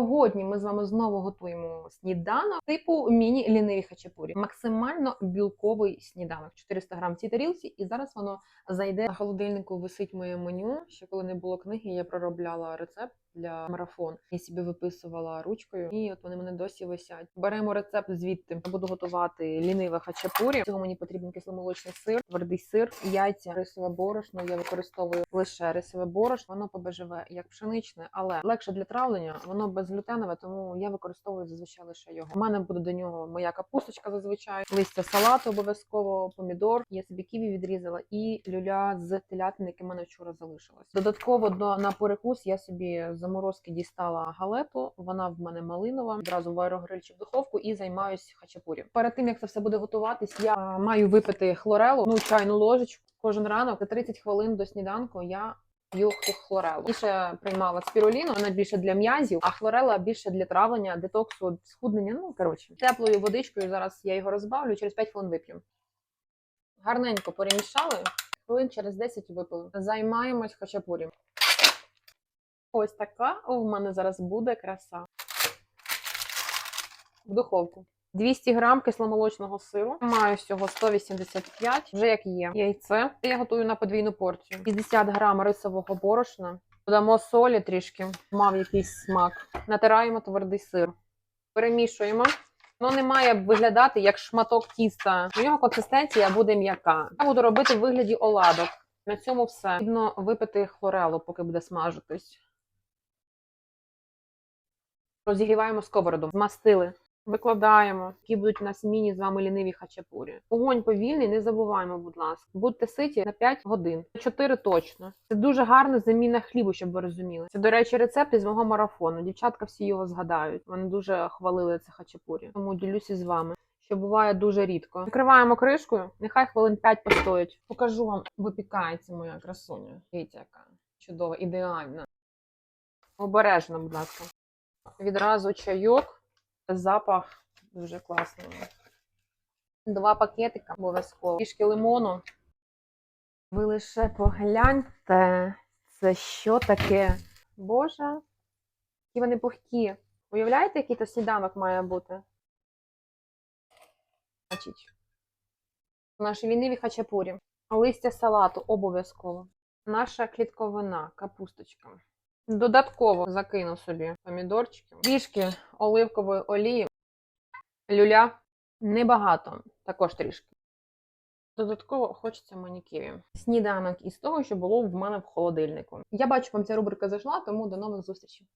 Сьогодні ми з вами знову готуємо сніданок типу міні-ліниві хачапурі. Максимально білковий сніданок. 400 грам в цій тарілці, і зараз воно зайде на холодильнику. Висить моє меню. Ще коли не було книги, я проробляла рецепт для марафон і собі виписувала ручкою. І от вони мене досі висять. Беремо рецепт звідти. Я буду готувати ліниве хачапурі. Цього мені потрібен кисломолочний сир, твердий сир, яйця, рисове борошно. Я використовую лише рисове борошно. Воно побежеве як пшеничне, але легше для травлення. Воно безглютенове, тому я використовую зазвичай лише його. У мене буде до нього моя капусточка зазвичай, листя салату обов'язково, помідор. Я собі ківі відрізала і люля з телятини, яке мене вчора залишилось. Додатково до на перекус я собі заморозки дістала галету. Вона в мене малинова. Одразу в аерогриль чи в духовку і займаюсь хачапурі. Перед тим як це все буде готуватись, я е, маю випити хлорелу, ну чайну ложечку. Кожен ранок за 30 хвилин до сніданку я п'ю хлорелу. Більше приймала спіруліну, вона більше для м'язів, а хлорела більше для травлення, детоксу, схуднення. Ну коротше, теплою водичкою. Зараз я його розбавлю. Через 5 хвилин вип'ю. Гарненько перемішали. Хвилин через 10 випили. Займаємось хачапурі. Ось така у мене зараз буде краса. В духовку. 200 грам кисломолочного сиру. Маю всього 185, вже як є. Яйце. Я готую на подвійну порцію. 50 грам рисового борошна. Додамо солі трішки, мав якийсь смак. Натираємо твердий сир. Перемішуємо. Воно не має виглядати як шматок тіста. У нього консистенція буде м'яка. Я буду робити в вигляді оладок. На цьому все. Потрібно випити хлорелу, поки буде смажитись. Розігріваємо сковороду, змастили, викладаємо, які будуть у нас міні з вами ліниві хачапурі. Огонь повільний, не забуваємо, будь ласка. Будьте ситі на 5 годин, 4 точно. Це дуже гарна заміна хлібу, щоб ви розуміли. Це, до речі, рецепт із мого марафону. Дівчатка всі його згадають. Вони дуже хвалили це хачапурі. Тому ділюся з вами. Що буває дуже рідко. Накриваємо кришкою, нехай хвилин 5 постоїть. Покажу вам, випікається моя красуня. Дивіться, яка чудова, ідеальна. Обережно, будь ласка. Відразу чайок, запах дуже класний. Два пакетика обов'язково. Трішки лимону. Ви лише погляньте, це що таке? Боже, які вони пухкі. Уявляєте, який то сніданок має бути? Наші ліниві хачапурі. Листя салату обов'язково. Наша клітковина, капусточка. Додатково закину собі помідорчики, трішки оливкової олії, люля небагато, також трішки. Додатково хочеться мені. Сніданок із того, що було в мене в холодильнику. Я бачу, вам ця рубрика зайшла, тому до нових зустрічей.